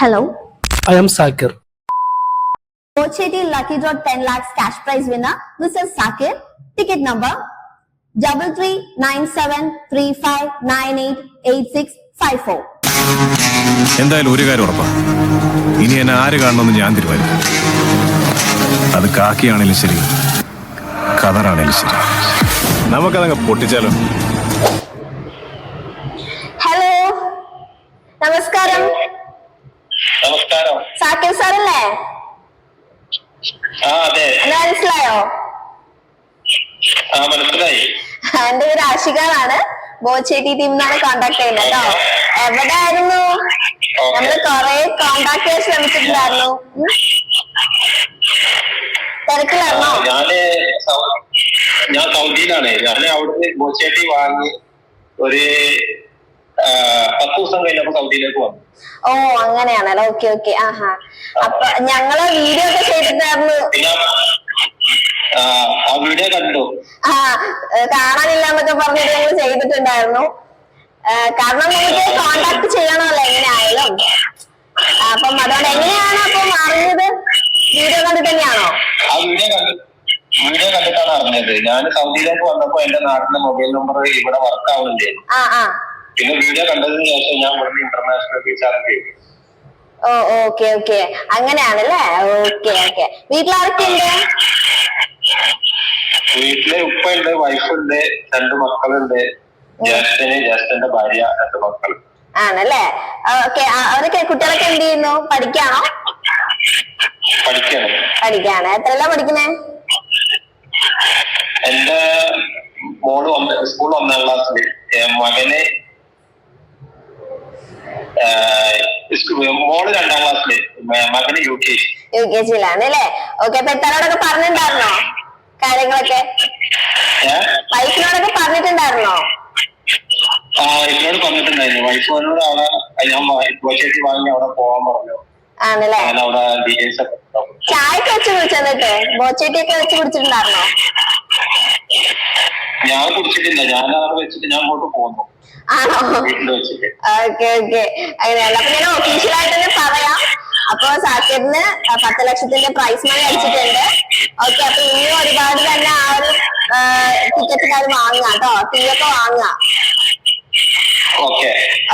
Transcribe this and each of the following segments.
Hello I am Zakir lucky draw ten lakhs cash prize winner this is Zakir ticket number double three nine seven three five nine eight eight six five four എന്തായാലും ഒരു കാര്യം ഉറപ്പാ. ഇനി എന്നെ ആര് കാണണമെന്ന് ഞാൻ തീരുമാനിക്കും. അത് കാക്കിയാണെങ്കിലും ശരി കതറാണെങ്കിലും ശരി. നമുക്കതങ്ങ് പൊട്ടിച്ചാലോ? മനസ്സിലായോ? എന്റെ പേര് ആഷികാണ് ബോച്ചേട്ടി ടീം നിന്നാണ് കോണ്ടാക്ട് ചെയ്യുന്നത് കേട്ടോ എവിടെ ആയിരുന്നു നമ്മൾ കൊറേ കോണ്ടാക്ട് ചെയ്യാൻ ശ്രമിച്ചിട്ടുണ്ടായിരുന്നു. തിരക്കിലായിരുന്നോ? ഞാൻ സൗദിയിലാണ്. ഞാൻ അവിടുന്ന് ബോച്ചേട്ടി വാങ്ങി ഒരു പത്ത് ദിവസം കഴിഞ്ഞപ്പോ സൗദിയിലേക്ക് വന്നു. ഓ അങ്ങനെയാണല്ലോ? Okay okay. ആഹാ. അപ്പൊ ഞങ്ങൾ വീഡിയോ ഒക്കെ ചെയ്തിട്ടുണ്ടായിരുന്നു. വീഡിയോ കണ്ടു. ആ കാണാനില്ല എന്നൊക്കെ പറഞ്ഞിട്ട് ഞങ്ങൾ ചെയ്തിട്ടുണ്ടായിരുന്നു കാരണം നമുക്ക് കോണ്ടാക്ട് ചെയ്യണമല്ലോ എങ്ങനെയായാലും. അപ്പം അതുകൊണ്ട് എങ്ങനെയാണ് അപ്പം അറിഞ്ഞത്? വീഡിയോ കണ്ടു തന്നെയാണോ? ആ വീഡിയോ കണ്ടു. വീഡിയോ കണ്ടിട്ടാണ് അറിഞ്ഞത്. ഞാൻ സൗദിയിലേക്ക് വന്നപ്പോ എന്റെ നാട്ടിലെ മൊബൈൽ നമ്പർ ഇവിടെ വർക്ക് ആവുന്നില്ലേ? പിന്നെ വീഡിയോ കണ്ടതിന് ശേഷം ഞാൻ ഇവിടുന്ന് ഇന്റർനാഷണൽ റീചാർജ് ചെയ്തു. Oh okay okay. അങ്ങനെയാണല്ലേ? Okay okay. വീട്ടിലാർക്കുണ്ട് വീട്ടിലെ ഉപ്പ ഉണ്ട് വൈഫുണ്ട് രണ്ട് മക്കളുണ്ട്. ജ്യേഷ്ഠന് ജ്യേഷ്ഠന്റെ ഭാര്യ രണ്ട് മക്കൾ ആണല്ലേ? ഓക്കെ. അവരൊക്കെ കുട്ടികളൊക്കെ എന്ത് ചെയ്യുന്നു? പഠിക്കാണോ? പഠിക്കാണ്. പഠിക്കാണ്. എത്രയല്ല പഠിക്കുന്നേ എന്റെ മോൾ സ്കൂൾ ഒന്നാം ക്ലാസ്സിൽ. മകന് മോൾ രണ്ടാം ക്ലാസ്സിൽ. മ- മകന് U K G. U K ജിയിലാണ് അല്ലേ? ഓക്കെ അപ്പൊ എത്ര പറഞ്ഞിട്ടുണ്ടായിരുന്നോ? കാര്യങ്ങളൊക്കെ? വൈഫിനോടൊക്കെ പറഞ്ഞിട്ടുണ്ടായിരുന്നോ? ആ വൈഫിനോട് പറഞ്ഞിട്ടുണ്ടായിരുന്നു. വൈഫിനോട് അവിടെ ഞാൻ വാങ്ങി അവിടെ പോവാൻ പറഞ്ഞു. ആണല്ലേ? ഞാൻ അവിടെ ഡീറ്റെയിൽസ് ഒക്കെ കൊടുത്തു. ചായക്ക് വെച്ച് കുടിച്ചെന്നിട്ട്? ബോച്ചേട്ടിയൊക്കെ വെച്ച് കുടിച്ചിട്ടുണ്ടായിരുന്നോ? ഞാൻ കുടിച്ചിട്ടില്ല. ഞാൻ അവിടെ വെച്ചിട്ട് ഞാൻ അങ്ങോട്ട് പോകുന്നു ആണോ? Okay okay. അങ്ങനെയല്ല. അപ്പൊ ഞാൻ ഒഫീഷ്യലായിട്ട് തന്നെ പറയാം. അപ്പൊ സാക്കിറിന് പത്ത് ലക്ഷത്തിന്റെ പ്രൈസ് മണി അടിച്ചിട്ടുണ്ട്. ഓക്കെ അപ്പൊ ഇനിയും ഒരുപാട് തന്നെ ആ ഒരു ടിക്കറ്റ് കാര്യം വാങ്ങാം കേട്ടോ. തീയൊക്കെ ഒക്കെ വാങ്ങാം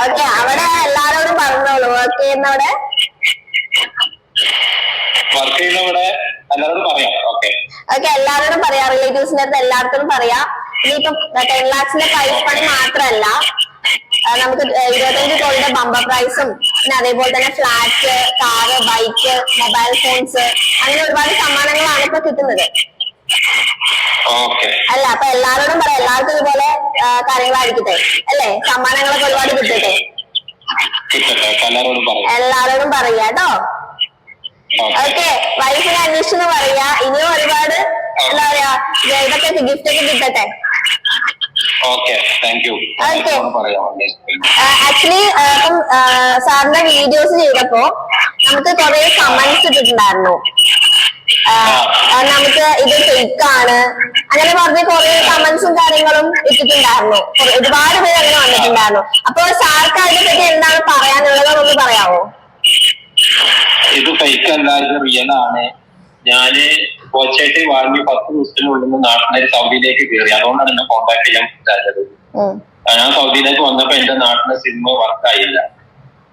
ഓക്കെ അവിടെ എല്ലാരോടും പറഞ്ഞോളൂ. വർക്ക് ചെയ്യുന്നവിടെ? വർക്ക് ചെയ്യുന്നവിടെ എല്ലാവരോടും പറയാം. ഓക്കെ ഓക്കെ എല്ലാവരോടും പറയാം. റിലേറ്റീവ്സിന്റെ അടുത്ത് എല്ലാവർക്കും പറയാം. ഇനിയിപ്പം ടെൻ ലാക്സിന്റെ പ്രൈസ് പണി മാത്രമല്ല ആ, നമുക്ക് ഇരുപത്തഞ്ച് കോടിയുടെ ബമ്പർ പ്രൈസും പിന്നെ അതേപോലെ തന്നെ flat car bike mobile phones അങ്ങനെ ഒരുപാട് സമ്മാനങ്ങളാണ് ഇപ്പൊ കിട്ടുന്നത്. അല്ല അപ്പൊ എല്ലാവരോടും പറയാം. എല്ലാവർക്കും ഇതുപോലെ കാര്യങ്ങളായിരിക്കട്ടെ അല്ലേ? സമ്മാനങ്ങളൊക്കെ ഒരുപാട് കിട്ടട്ടെ. എല്ലാരോടും എല്ലാവരോടും പറയാം കേട്ടോ. ഓക്കെ വൈഫിനെ അന്വേഷിച്ചെന്ന് പറയാ. ഇനിയും ഒരുപാട് എന്താ പറയാ ഗിഫ്റ്റ് ഒക്കെ കിട്ടട്ടെ. ആക്ച്വലി ഇപ്പം സാറിന്റെ വീഡിയോസ് ചെയ്തപ്പോ നമുക്ക് കുറെ കമന്റ്സ് ഇട്ടിട്ടുണ്ടായിരുന്നു. നമുക്ക് ഇത് ഫേക്ക് ആണ്. അങ്ങനെ പറഞ്ഞ കുറെ കമന്റ്സും കാര്യങ്ങളും ഇട്ടിട്ടുണ്ടായിരുന്നു. ഒരുപാട് പേര് അങ്ങനെ വന്നിട്ടുണ്ടായിരുന്നു. അപ്പൊ സാർക്ക് അതിനെ പറ്റി എന്താണ് പറയാനുള്ളത്? ഒന്ന് പറയാമോ ഇത് ഫേക്ക് അല്ല ഇത് റിയൽ ആണ്. ഞാൻ കോച്ചായിട്ട് വാങ്ങി പത്ത് ദിവസത്തിനുള്ളിൽ നാട്ടിലെ സൗദിയിലേക്ക് കയറി. അതുകൊണ്ടാണ് എന്നെ കോൺടാക്ട് ചെയ്യാൻ പറ്റാത്തത്. ഞാൻ സൗദിയിലേക്ക് വന്നപ്പോ എന്റെ നാട്ടിലെ സിനിമ വർക്കായില്ല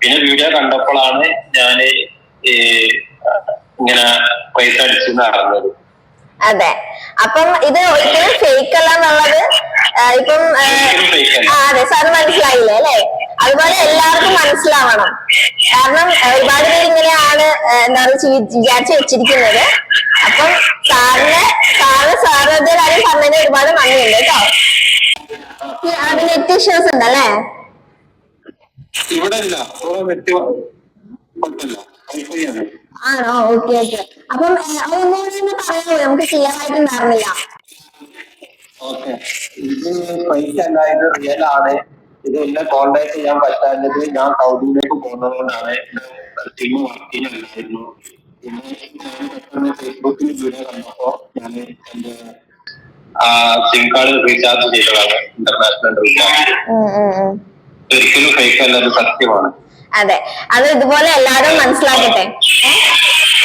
പിന്നെ വീഡിയോ കണ്ടപ്പോഴാണ് ഞാൻ ഇങ്ങനെ പൈസ അടിച്ചു നടന്നത്. അതെ. അപ്പം ഇത് ഒരിക്കലും ഫേക്ക് അല്ല എന്നുള്ളത് ഇപ്പം അതെ. സാർ മനസ്സിലായില്ലേ അല്ലെ? അതുപോലെ എല്ലാവർക്കും മനസ്സിലാവണം. കാരണം ഒരുപാട് പേര് ഇങ്ങനെയാണ് എന്താ പറയുക വിചാരിച്ച് വെച്ചിരിക്കുന്നത്. അപ്പം സാറിന് സാറിന് സാറിന്റെ കാര്യം പറഞ്ഞതിന് ഒരുപാട് നന്ദിയുണ്ട് കേട്ടോ. നെറ്റ് ഇഷ്യൂസ് ഉണ്ടല്ലേ? ഇവിടെ ഇല്ല ആണ്? Okay okay. അപ്പം ഒന്നുകൂടി ഒന്ന് പറയാമോ? നമുക്ക് ചെയ്യാൻ ആയിട്ടുണ്ടായിരുന്നില്ല ഓക്കെ. ഇത് ഫേക്ക് അല്ല ഇത് റിയൽ ആണ്. ഇത് എന്നെ കോണ്ടാക്ട് ചെയ്യാൻ പറ്റാത്തത് ഞാൻ സൗദിയിലേക്ക് പോകുന്നത് കൊണ്ടാണ് ടീം വർക്കിംഗ് അല്ലായിരുന്നു പിന്നെ ഫേസ്ബുക്കിൽ വീഡിയോ കണ്ടപ്പോ ഞാൻ എന്റെ സിം കാർഡ് റീചാർജ് ചെയ്തതാണ്. ഇന്റർനാഷണൽ റീചാർജ് ഒരിക്കലും ഫേക്ക് അല്ലാതെ സത്യമാണ്. അതെ. അത് ഇതുപോലെ എല്ലാവരും മനസ്സിലാക്കട്ടെ?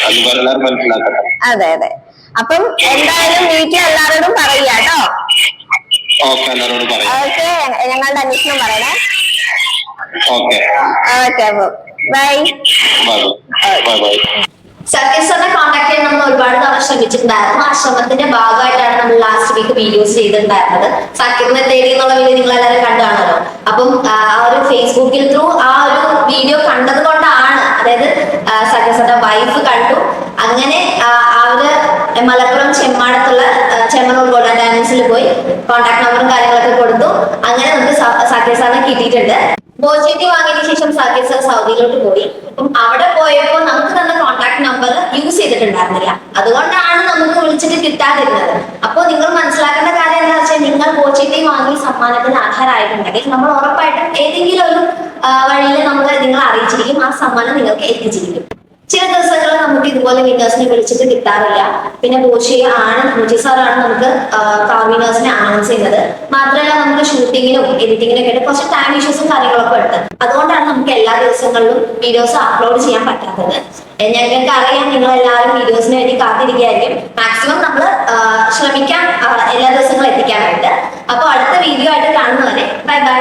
അതുപോലെ എല്ലാവരും മനസ്സിലാക്കട്ടെ. അതെ അതെ. അപ്പം എന്തായാലും വീട്ടിൽ എല്ലാവരോടും പറയുക കേട്ടോ. ഓക്കെ എല്ലാവരോടും പറയാം. ഓക്കെ ഞങ്ങളുടെ അന്വേഷണം പറയണേ. ഓക്കെ. ഓക്കെ അപ്പൊ ബൈ. ബൈ. ബൈ കോൺടാക്ട് ചെയ്യാൻ നമ്മൾ ഒരുപാട് തവണ ശ്രമിച്ചിട്ടുണ്ടായിരുന്നു. ആ ശ്രമത്തിന്റെ ഭാഗമായിട്ടാണ് നമ്മൾ ലാസ്റ്റ് വീക്ക് വീഡിയോസ് ചെയ്തിട്ടുണ്ടായിരുന്നത്. സത്യത്തിന്റെ തേടി എന്നുള്ള വീഡിയോ നിങ്ങൾ എല്ലാവരും കണ്ടാണല്ലോ അപ്പം ആ ഒരു ഫേസ്ബുക്കിൽ ത്രൂ ആ ഒരു വീഡിയോ കണ്ടത് കൊണ്ടാണ്. അതായത് സത്യസന്ധ വൈഫ് കണ്ടു. അങ്ങനെ മലപ്പുറം ചെമ്മാടത്തുള്ള ചെമ്മനൂർ ഗോൾഡ് ആൻഡ് ഡയമണ്ട്സിൽ പോയി കോൺടാക്ട് നമ്പറും കാര്യങ്ങളൊക്കെ കൊടുത്തു. അങ്ങനെ നമുക്ക് സാക്കിർ സാറിനെ കിട്ടിയിട്ടുണ്ട്. ബോജറ്റി വാങ്ങിയതിനു ശേഷം സാക്കിർ സാർ സൗദിയിലോട്ട് പോയി. അപ്പം അവിടെ പോയപ്പോൾ നമുക്ക് തന്ന കോൺടാക്ട് നമ്പർ യൂസ് ചെയ്തിട്ടുണ്ടായിരുന്നില്ല. അതുകൊണ്ടാണ് നമുക്ക് വിളിച്ചിട്ട് കിട്ടാതിരുന്നത്. അപ്പോൾ നിങ്ങൾ മനസ്സിലാക്കേണ്ട കാര്യം എന്താ വെച്ചാൽ നിങ്ങൾ ബോജറ്റി വാങ്ങി സമ്മാനത്തിന് അർഹരായിട്ടുണ്ടെങ്കിൽ നമ്മൾ ഉറപ്പായിട്ടും ഏതെങ്കിലും ഒരു വഴിയിൽ നമ്മൾ നിങ്ങളെ അറിയിച്ചിരിക്കും. ആ സമ്മാനം നിങ്ങൾക്ക് എത്തിച്ചിരിക്കും. ചില ദിവസങ്ങളിൽ നമുക്ക് ഇതുപോലെ വിന്നേഴ്സിനെ വിളിച്ചിട്ട് കിട്ടാറില്ല. പിന്നെ ബോഷി ആണ് ബോജി സാറാണ് നമുക്ക് വിന്നേഴ്സിനെ അനൗൺസ് ചെയ്യുന്നത്. മാത്രമല്ല നമുക്ക് ഷൂട്ടിങ്ങിനും എഡിറ്റിങ്ങിനും ഒക്കെ കുറച്ച് ടൈം ഇഷ്യൂസും കാര്യങ്ങളൊക്കെ ഉണ്ട്. അതുകൊണ്ടാണ് നമുക്ക് എല്ലാ ദിവസങ്ങളിലും വീഡിയോസ് അപ്ലോഡ് ചെയ്യാൻ പറ്റാത്തത്. ഞങ്ങൾക്ക് അറിയാം നിങ്ങൾ എല്ലാവരും വീഡിയോസിന് വേണ്ടി കാത്തിരിക്കുകയായിരിക്കും. മാക്സിമം നമ്മൾ ശ്രമിക്കാം എല്ലാ ദിവസങ്ങളും എത്തിക്കാനായിട്ട്. അപ്പോൾ അടുത്ത വീഡിയോ ആയിട്ട് കാണുന്നവരെ ബൈ ബൈ